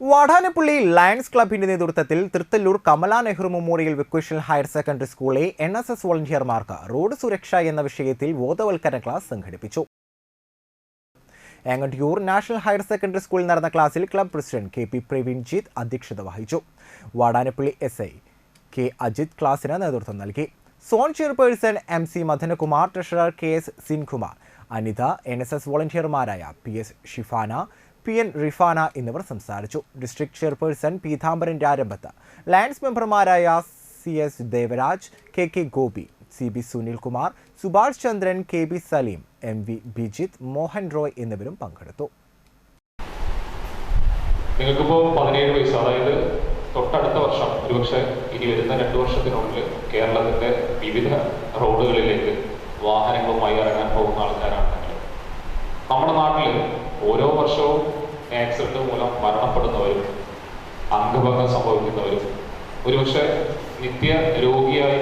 Vadanappally Lions ക്ലബിന്റെ നേതൃത്വത്തിൽ Thrithallur Kamala Nehru memorial vocational higher secondary സ്കൂളിലെ എൻ എസ് എസ് വോളണ്ടിയർമാർക്ക് റോഡ് സുരക്ഷ എന്ന വിഷയത്തിൽ ബോധവൽക്കരണ ക്ലാസ് സംഘടിപ്പിച്ചു. ഏങ്ങട്ടിയൂർ നാഷണൽ ഹയർ സെക്കൻഡറി സ്കൂളിൽ നടന്ന ക്ലാസ്സിൽ club president K P Praveenjith അധ്യക്ഷത വഹിച്ചു. Vatanappally S I K Ajith ക്ലാസിന് നേതൃത്വം നൽകി. Zone chairperson M C Madanakumar treasurer K S Sinkumar Anitha N S S വോളണ്ടിയർമാരായ P S Shifana P N Rifana എന്നിവർ സംസാരിച്ചു. District chairperson Peethambaran Rarambhath. Lions മെമ്പർമാരായ C S Devaraj K K Gopi C B Sunilkumar Subhash Chandran K B Saleem M V Bijith Mohan Roy എന്നിവരും പങ്കെടുത്തു. നിങ്ങൾക്കിപ്പോൾ പതിനേഴ് വയസ്സ് അതായത് തൊട്ടടുത്ത വർഷം ഒരുപക്ഷെ ഇനി വരുന്ന രണ്ട് വർഷത്തിനുള്ളിൽ കേരളത്തിന്റെ വിവിധ റോഡുകളിലേക്ക് വാഹനങ്ങളുമായി ഇറങ്ങാൻ പോകുന്ന ആൾക്കാരാണ്. നമ്മുടെ നാട്ടിൽ ഓരോ വർഷവും ആക്സിഡന്റ് മൂലം മരണപ്പെടുന്നവരും അംഗഭംഗം സംഭവിക്കുന്നവരും. ഒരുപക്ഷെ നിത്യ രോഗിയായി